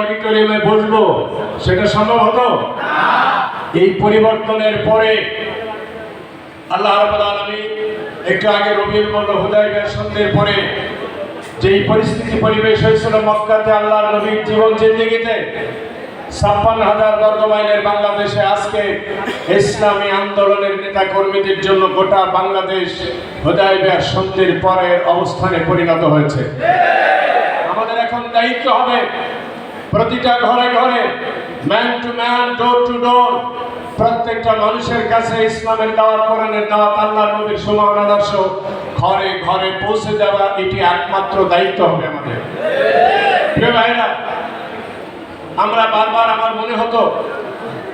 অডিটোরিয়ামে বসবো, সেটা সম্ভব হতো? এই পরিবর্তনের পরে আল্লাহ রাব্বুল একটু আগে রবিউল বলল হুদাইবিয়ার সন্ধ্যের পরে যেই পরিস্থিতি পরিবেশ হয়েছিল মক্কাতে আল্লাহর নবীর জীবন জিন্দেগিতে ছাপ্পান্ন হাজার বর্গ মাইলের বাংলাদেশে আজকে ইসলামী আন্দোলনের নেতা কর্মীদের জন্য গোটা বাংলাদেশ হুদাইবিয়ার সন্ধ্যের পরের অবস্থানে পরিণত হয়েছে। আমাদের এখন দায়িত্ব হবে প্রতিটা ঘরে ঘরে man to man door to door প্রত্যেকটা মানুষের কাছে ইসলামের দাওয়াত, কোরআনের দাওয়াত, আল্লাহর নবীর সমান আদর্শ, ঘরে ঘরে পৌঁছে দেওয়া, এটি একমাত্র দায়িত্ব হবে আমাদের। প্রিয় ভাইরা আমরা বারবার আমার মনে হতো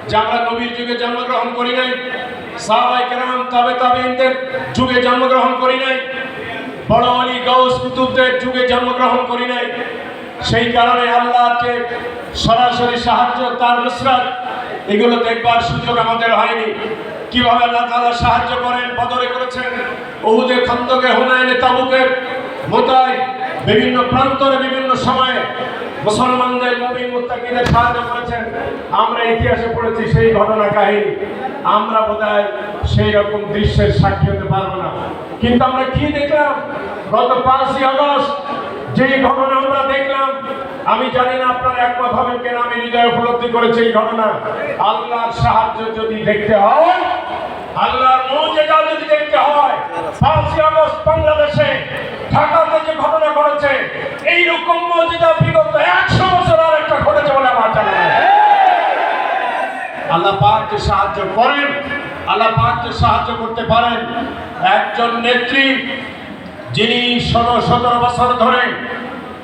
যে আমরা নবীর যুগে জন্মগ্রহণ করি নাই সাহাবাই কেরাম, তবে তাবেইনদের যুগে জন্মগ্রহণ করি নাই, বড় অলি গৌস কুতুবদের যুগে জন্মগ্রহণ করি নাই সেই কারণে আল্লাহকে সরাসরি সাহায্য, তার নুসরাত, এগুলো দেখবার সুযোগ আমাদের হয়নি। কীভাবে আল্লাহ তাআলা সাহায্য করেন, বদরে করেছেন? উহুদে, খন্দকে হুনায়নে তাবুকে, মোতায়, বিভিন্ন প্রান্তরে, বিভিন্ন সময়ে মুসলমানদের মুমিন মুত্তাকিদের সাহায্য করেছেন। আমরা ইতিহাসে পড়েছি সেই ঘটনা কাহিনী। আমরা বোধহয় সেই রকম দৃশ্যের সাক্ষী হতে পারব না। কিন্তু আমরা কি দেখলাম? গত পাঁচই আগস্ট যে ঘটনা আমরা দেখলাম, আমি জানি না আপনারা একমত হবেন কেন, আমি হৃদয় উপলব্ধি করেছি এই ঘটনা। আল্লাহর সাহায্য যদি দেখতে হয়, আল্লাহর মৌজেদা যদি দেখতে হয়, পাঁচই আগস্ট বাংলাদেশে, ঢাকাতে যে ঘটনা ঘটেছে, এইরকম মৌজেদা বিগত একশো বছর আর একটা ঘটেছে বলে আমার জানা আল্লাহ পাক সাহায্য করেন, আল্লাহ পাক সাহায্য করতে পারেন। একজন নেত্রী যিনি ষোলো সতেরো বছর ধরে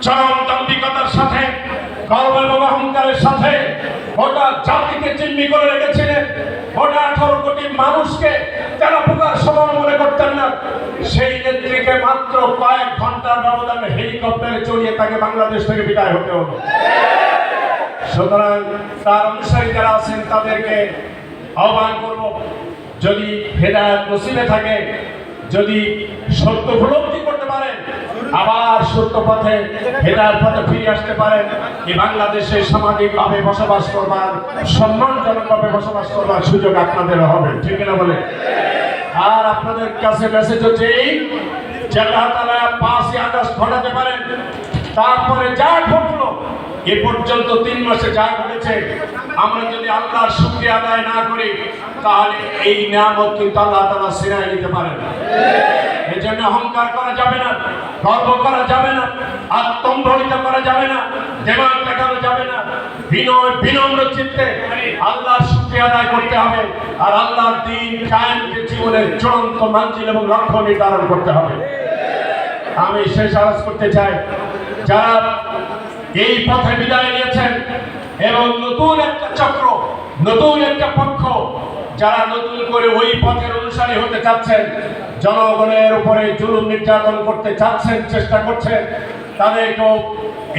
চরম দাম্ভিকতার সাথে গর্ব এবং অহংকারের সাথে গোটা জাতিকে চিহ্নি করে রেখেছিলেন, গোটা আঠারো কোটি মানুষকে তেরো প্রকার সমান মনে করতেন না, সেই নেত্রীকে মাত্র কয়েক ঘণ্টার ব্যবধানে হেলিকপ্টারে চড়িয়ে তাকে বাংলাদেশ থেকে বিদায় হতে হলো। সুতরাং তার অনুসারী যারা আছেন তাদেরকে আহ্বান করব, যদি হেদায়ত নসিবে থাকে যদি সত্য উপলব্ধি করতে পারেন, আবার সত্য পথে, হেদায়ত পথে ফিরে আসতে পারেন, এই বাংলাদেশে সামাজিকভাবে বসবাস করবার, সম্মানজনকভাবে বসবাস করবার সুযোগ আপনাদের হবে, ঠিক না বলে? আর আপনাদের কাছে মেসেজ হচ্ছে এই, যে আল্লাহ তাআলা পাঁচই আগস্ট ঘটাতে পারেন, তারপরে যা ঘটলো এ পর্যন্ত তিন মাসে যা ঘটেছে, আমরা যদি আল্লাহর শুক্রিয়া আদায় না করি, তাহলে এই নিয়ামত কিন্তু আল্লাহ তালা সিনাই নিতে পারেন না। জন্য অহংকার করা যাবে না, গর্ব করা যাবে না আত্মম্ভরিত করা যাবে না, দেমাগ দেখানো যাবে না। বিনয়, বিনম্র চিত্তে আল্লাহর শুক্রিয়া আদায় করতে হবে, আর আল্লাহর দিন কায়েমকে জীবনের চূড়ান্ত মানচিল এবং লক্ষ্য নির্ধারণ করতে হবে। আমি শেষ আওয়াজ করতে চাই, যারা এই পথে বিদায় নিয়েছেন এবং নতুন একটা চক্র, নতুন একটা পক্ষ যারা নতুন করে ওই পথের অনুসারী হতে চাচ্ছেন, জনগণের উপরে জুলুম নির্যাতন করতে চাচ্ছেন, চেষ্টা করছেন, তাদেরকেও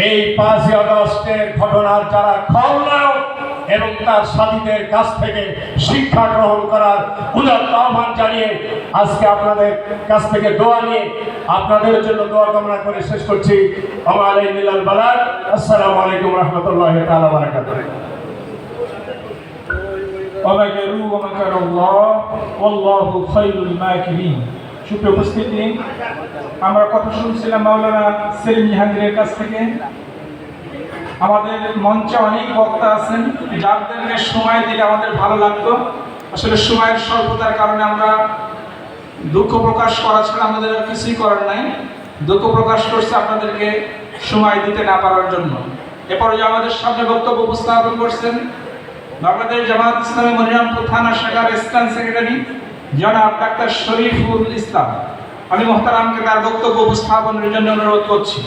এই পাঁচই আগস্টের ঘটনার যারা খলনায়ক এবং তার সাথীদের কাছ থেকে শিক্ষা গ্রহণ করার উদাত্ত আহ্বান জানিয়ে আজকে আপনাদের কাছ থেকে দোয়া নিয়ে আপনাদের জন্য দোয়া কামনা করে শেষ করছি আমার এই নীলাল বালার আসসালামু আলাইকুম রহমতুল্লাহ তাআলা বারাকাতুহু ومكروا ومكر الله والله خير الماكرين সুপ্রিয় উপস্থিতি আমরা কথা শুনছিলাম মাওলানা সেলিম জাহাঙ্গীরের কাছ থেকে আমাদের মঞ্চে অনেক বক্তা আছেন যাদেরকে সময় দিলে আমাদের ভালো লাগতো আসলে সময়ের স্বল্পতার কারণে আমরা দুঃখ প্রকাশ করা ছাড়া আমাদের আর কিছুই করার নাই। দুঃখ প্রকাশ করছে আপনাদেরকে সময় দিতে না পারার জন্য। এরপরে যে আমাদের সামনে বক্তব্য উপস্থাপন করছেন বাংলাদেশ জামাত ইসলামী মনিরামপুর থানা শাখার স্থান সেক্রেটারি জনাব ডাক্তার শরীফুল ইসলাম। আমি মোহতারামকে তার বক্তব্য উপস্থাপনের জন্য অনুরোধ করছি।